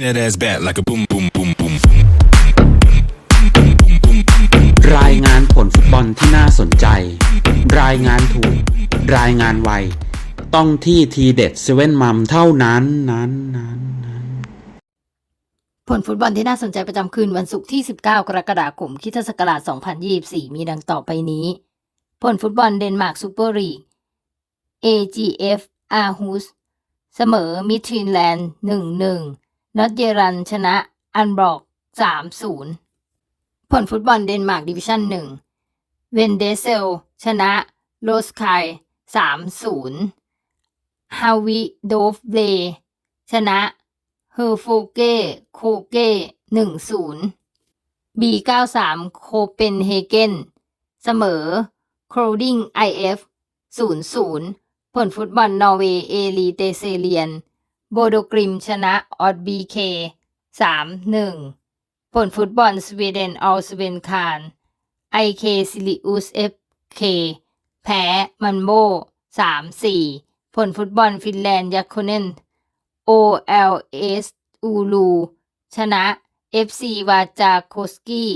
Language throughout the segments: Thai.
that ass back like a boom, boom, boom, boom, boom. รายงานผลฟุตบอลที่น่าสนใจ รายงานถูก รายงานไว ต้องที่ทีเด็ดเซเว่นมัมเท่านั้นนั้นนั้นนั้นผลฟุตบอลที่น่าสนใจประจำคืนวันศุกร์ที่ 19 กรกฎาคมคริสตศักราช 2024 มีดังต่อไปนี้ ผลฟุตบอลเดนมาร์กซูเปอร์ลีก AGF อาร์ฮุสเสมอมิทรินแลนด์1-1 นอตเยรันชนะอันบล็อก3-0ผลฟุตบอลเดนมาร์กดิวิชั่น1เวนเดเซล ชนะโรสไค3-0ฮาวิโดฟเบลชนะเฮอร์โฟเก้โคเก้หนึ่งศูนย์บีเก้าสามโคเปนเฮเกนเสมอโครดิงไอเอฟศูนย์ศูนย์ผลฟุตบอลนอร์เวย์เอลีเตเซเลียน โบโดกริมชนะออดบีเคสามหนึ่งผลฟุตบอลสวีเดนออลสเวนคารไอเคซิลิอุสเอฟเคแพ้มันโบสามสี่ผลฟุตบอลฟินแลนด์ยาโคเนน OLS อูลูชนะ FC วาจาโคสกี้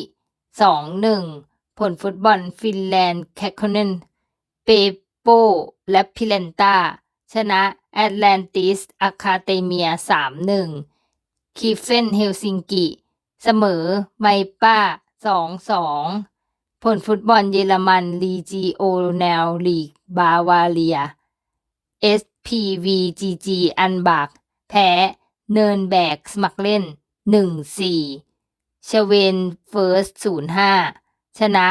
2-1ผลฟุตบอลฟินแลนด์แคคโคเนนเปโปและพิเลนตา ชนะแอตแลนติสอะคาเตเมีย 3-1คีเฟนเฮลซิงกิ เสมอไมป้า 2-2 ผลฟุตบอลเยอรมันลีจีโอแนลลีกบาวาเลีย SPVGG อันบัก แพ้เนินแบกสมัครเล่น 1-4ชเวนเฟิร์ส 05 ชนะ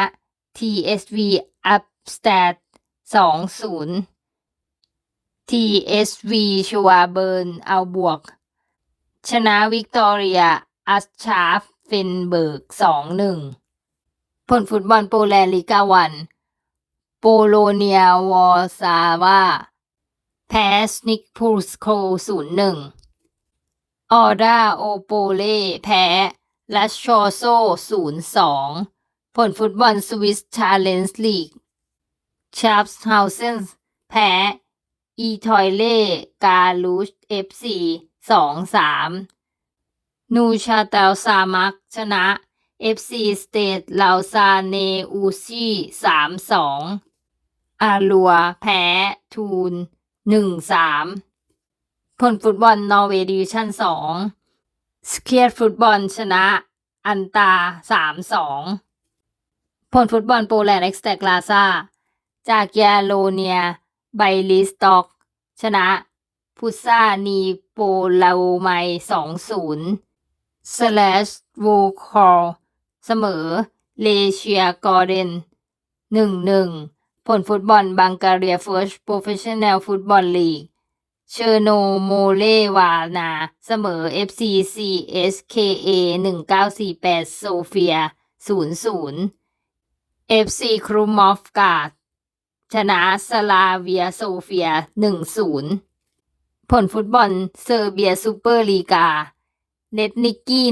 TSV อัพสแตท2-0 TSV ชัวเบิร์นเอาบวก ชนะวิกตอเรียอัสชาฟเฟนเบิร์ก2-1ผลฟุตบอลโปแลนด์ลีกาวัน โปโลเนียวอร์ซาวาแพ้สนิกพูสโคศูนย์หนึ่งออดาโอโปเลแพ้ลัชชอโซศูนย์สองผลฟุตบอลสวิสชาเลนส์ลีกชาร์ปส์เฮาเซนส์แพ้ อีทอยเล่กาลูชเอฟซีสองสามนูชาเตลซามักชนะ FC สเตทลาวซาเนอูซีสามสองอาลัวแพ้ทูนหนึ่งสามผลฟุตบอลนอร์เวย์ดิวิชั่นสองสเคียร์ฟุตบอลชนะอันตาสามสองผลฟุตบอลโปแลนด์เอ็กซ์แตกลาซาจากยาโลเนีย ไบลิสตอก ชนะ พุซานีโปลาไมสองศูนย์สแลชโวคอร์เสมอ เลเชียกอร์เดนหนึ่งหนึ่งผลฟุตบอลบังการียเฟิร์สโปรเฟชชั่นแนลฟุตบอลลีก เชโนโมเลวานา เสมอ FC CSKA 1948 โซเฟีย 00 FC ครูมอฟกาด ชนะสลาเวียโซเฟีย 1-0 ผลฟุตบอลเซอร์เบียซูเปอร์ลีกา เนตนิกกี้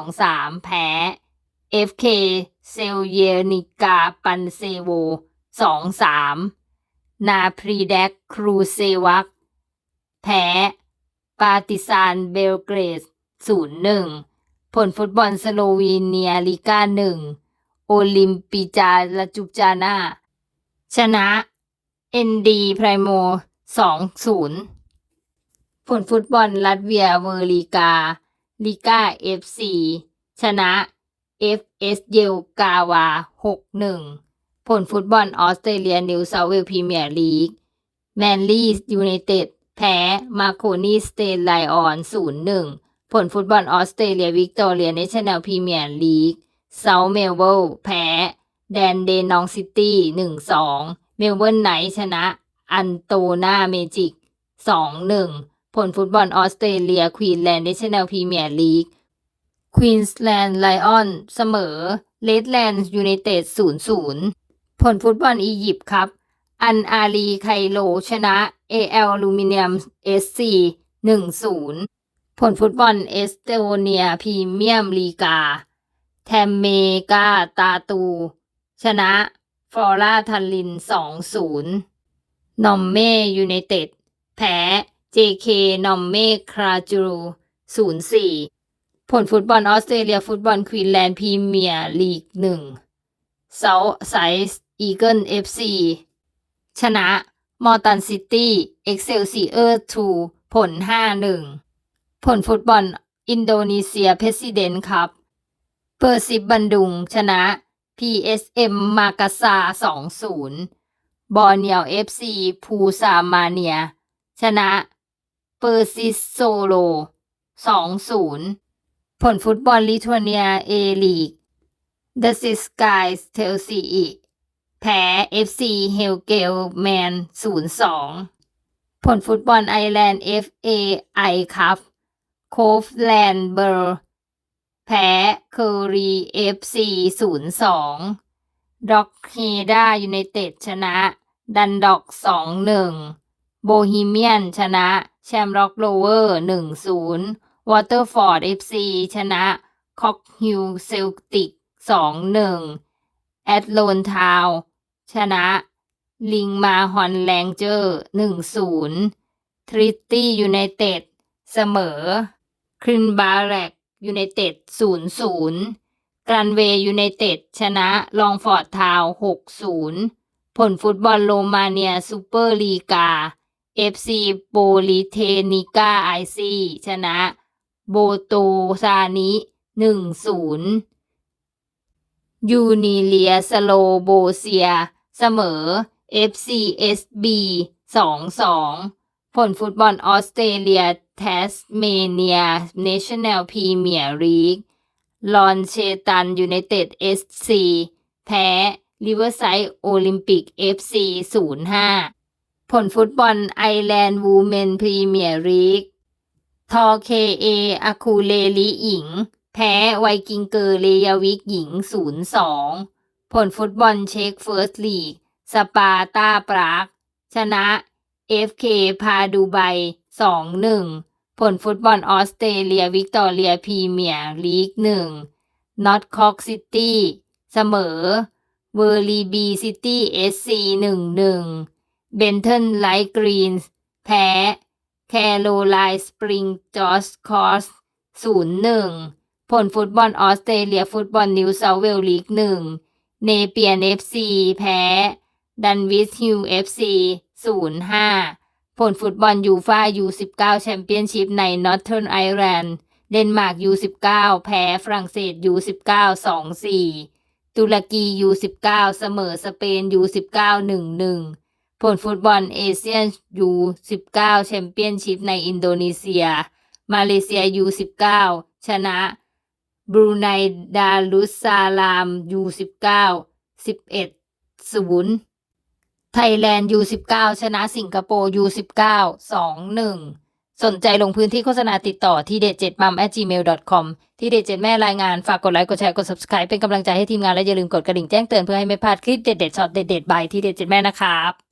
1923 แพ้ FK เซลเยนิกาปันเซโวสองสามนาพรีแดกครูเซวัก แพ้ปาติซานเบลเกรดศูนย์หนึ่งผลฟุตบอลสโลวีเนียลิกาหนึ่งโอลิมปิจาลาจุจานา ชนะเอ็นดีไพรโมสองศูนย์ผลฟุตบอลลัตเวียเวอร์ลีกาลิกาเอฟซีชนะ FS เยลกาวา 6-1 ผลฟุตบอลออสเตรเลียนิวเซาเวลพรีเมียร์ลีกแมนลี่ยูไนเต็ดแพ้มาโคนีสเตนไลออน 0-1 ผลฟุตบอลออสเตรเลียวิกตอเรียเนชั่นแนลพรีเมียร์ลีกเซาเมลเบิลแพ้ แดนเดนองซิตี้1-2เมลเบิร์นไนท์ชนะ อันโตนาเมจิก2-1ผลฟุตบอลออสเตรเลียควีนแลนด์เนชั่นแนลพรีเมียร์ลีกควีนสแลนด์ไลออนเสมอเลดแลนด์ยูไนเต็ด0-0ผลฟุตบอลอียิปต์ครับ อันอาลีไคโลชนะ AL ลูมิเนียม SC 1-0 ผลฟุตบอลเอสโตเนียพรีเมียมลีกา แทมเมกาตาตู ชนะฟลอราทันลิน 2-0 นอมเม่ยูไนเต็ด แพ้ JK นอมเม่คราจู 0-4 ผลฟุตบอลออสเตรเลียฟุตบอลควีนแลนด์พรีเมียร์ลีกหนึ่งเซาท์ไซส์อีเกิลเอฟซีชนะ มอตันซิตี้ เอ็กเซลซีเออร์ทูผล 5-1 ผลฟุตบอลอินโดนีเซียเพรสิเดนต์ครับ เปอร์ซิบบันดุง ชนะ PSM มากาซา2-0 บอร์เนียว FC พูซามาเนีย ชนะเปอร์ซิสโซโล 2-0 ผลฟุตบอลลิทัวเนียเอลีก The Six Guys เทลซีแพ้ FC เฮลเกลแมน 0-2 ผลฟุตบอลไอร์แลนด์ FA ไอคัพโคฟแลนด์เบอร์ แพ้เคอรีเอฟซีศูนย์สองด็อกเฮดายูไนเต็ดชนะ ดันด็อกสองหนึ่งโบฮีเมียนชนะแชมร็อกโลเวอร์หนึ่งศูนย์วอเตอร์ฟอร์ดเอฟซีชนะคอกฮิลเซลติกสองหนึ่งแอตโลนทาวชนะลิงมาฮอนแลงเจอร์หนึ่งศูนย์ทริตตี้ยูไนเต็ดเสมอครินบาแรก ยูไนเต็ดศูนย์ศูนย์กรันเวย์ยูไนเต็ดชนะลองฟอร์ดทาวหกศูนย์ผลฟุตบอลโรมาเนียซูเปอร์ลีกา FC โปลิเทนิกาไอซีชนะโบโตซานิหนึ่งศูนย์ยูนิเลียสโลโบเซีย เสมอ FCSB สองสองผลฟุตบอลออสเตรเลีย แทสเมเนีย National Premier League ลอนเชตันยูไนเต็ด SC แพ้ริเวอร์ไซด์โอลิมปิก FC 05 ผลฟุตบอลไอแลนด์วูแมนพรีเมียร์ลีกทอเคเออาคูเลลีหญิง แพ้ไวกิงเกอร์เลยาวิกหญิง 02 ผลฟุตบอลเช็กเฟิร์สลีก สปาร์ตาปราก ชนะ FK พาดูไบ 2-1 ผลฟุตบอลออสเตรเลียวิกตอเรียพรีเมียร์ลีก1นอตคอกซิตี้เสมอเวอร์ลีบีซิตี้เอสซี1-1เบนเทนไลท์กรีนส์แพ้ แคโรไลน์สปริงจอสคอส0-1ผลฟุตบอลออสเตรเลียฟุตบอลนิวเซาเวลลีก1เนเปียนเอฟซีแพ้ ดันวิสฮิลเอฟซีศูนย์ห้า ผลฟุตบอลยูฟายู19แชมเปี้ยนชิพในนอร์ทเทิร์นไอร์แลนด์เดนมาร์กยู19แพ้ฝรั่งเศสยู19 2-4 ตุรกียู19เสมอสเปนยู19 1-1 ผลฟุตบอลเอเชียนยู19แชมเปี้ยนชิพในอินโดนีเซีย มาเลเซียยู19ชนะบรูไนดารุสซาลามยู19 11 0 ไทยแลนด์ U19 ชนะสิงคโปร์ U19 2-1 สนใจลงพื้นที่โฆษณาติดต่อที่เด็ด7 m ัม gmail.com ที่เด็ด7แม่รายงานฝากกดไลค์ กดแชร์ กด subscribe เป็นกำลังใจให้ทีมงานและอย่าลืมกดกระดิ่งแจ้งเตือนเพื่อให้ไม่พลาดคลิปเด็ดเด็ดช็อตเด็ดๆบายที่เด็ด7แม่นะครับ